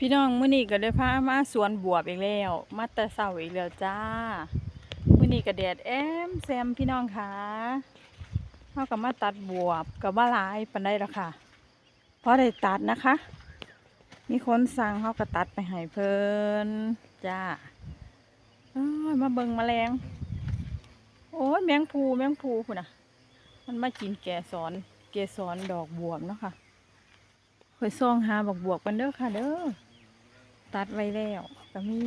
พี่น้องมื้อนี้ก็ได้พามาสวนบวบอีกแล้ว มาแต่เช้าอีกแล้วจ้ามื้อนี้ก็แดดแอมแซมพี่น้องค่ะเฮาก็มาตัดบวบก็บ่หลายปานใดหรอกค่ะเพราะได้ตัดนะคะ มีคนสั่งเฮาก็ตัดไปให้เพิ่นจ้ามาเบิ่งแมลงโอ้ยแมงภูแมงภูพุ่นน่ะมันมากินแกสอนเกสรดอกบวบเนาะค่ะคอยซองหาบักบวกกันเด้อค่ะเด้อ ตัดไว้แล้วก็มี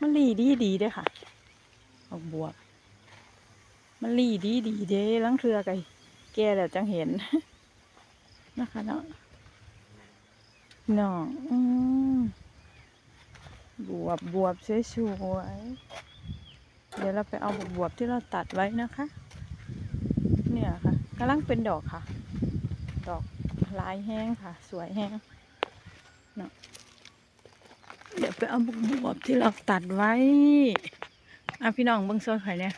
มันลีดีดีเด้ค่ะบักบวก มันลีดีดีเด้ลังเทือไก่แก่แล้วจังเห็น นะคะเนาะน้องอืมบวบบวบสวยๆเดี๋ยวเราไปเอาบักบวบที่เราตัดไว้นะคะ เนี่ยค่ะกำลังเป็นดอกค่ะ ดอกลายแห้งค่ะ สวยแห้งเนาะเดี๋ยว ไปเอาบุกบวบที่เราตัดไว้อะพี่น้องเบิ่งโซนไข่เนี่ย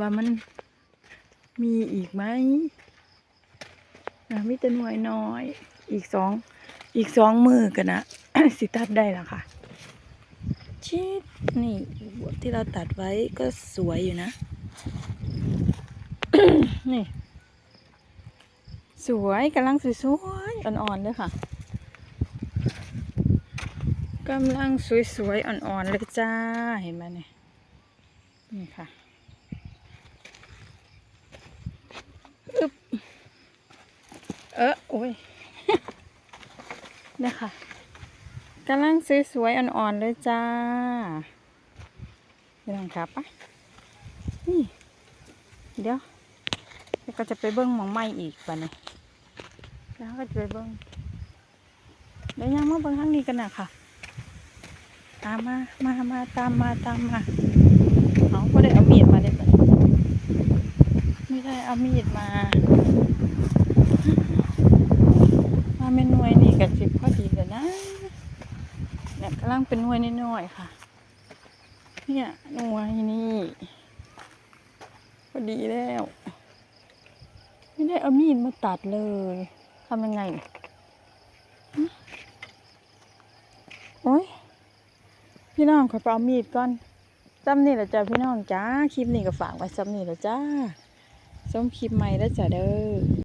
ว่ามันมีอีกไหมอะมีแต่หน่วยน้อย อีกสองอีกสองมือกันนะสิตัดได้แล้วค่ะ ชิดนี่บวบที่เราตัดไว้ก็สวยอยู่นะ นี่ สวยกำลังสวยๆอ่อนๆเลยค่ะ กำลังสวยๆ อ่อนๆ เลยจ้า เห็นไหมเนี่ย นี่ค่ะอึ๊บเออโอ้ยนี่ค่ะกำลังสวยๆ อ่อนๆ เลยจ้าเดี๋ยวลองครับปะนี่ เดี๋ยวเดี๋ยวก็จะไปเบิ้งหมองไม้อีกปะเนี่ยแล้วก็จะไปเบิ้งเดี๋ยวยังมาเบิ้งข้างนี้กันนะค่ะ ตามมา มามาตามมาตามมาเอาก็ได้เอามีดมาได้ปะไม่ได้เอามีดมามาเป็นหน่วยนี่กับจิบพอดีเลยนะเนี่ยกำลังเป็นหน่วยน้อยค่ะ เนี่ยหน่วยนี่พอดีแล้ว ไม่ได้เอามีดมาตัดเลยทำยังไงโอ้ย พี่น้องขอเปเอามีดก่อนจำนี่แหละจ้าพี่น้องจ้า คลิปนี้ก็ฝากไว้จำนี่แหละจ้าส้มคลิปใหม่แล้วจ้าเด้อ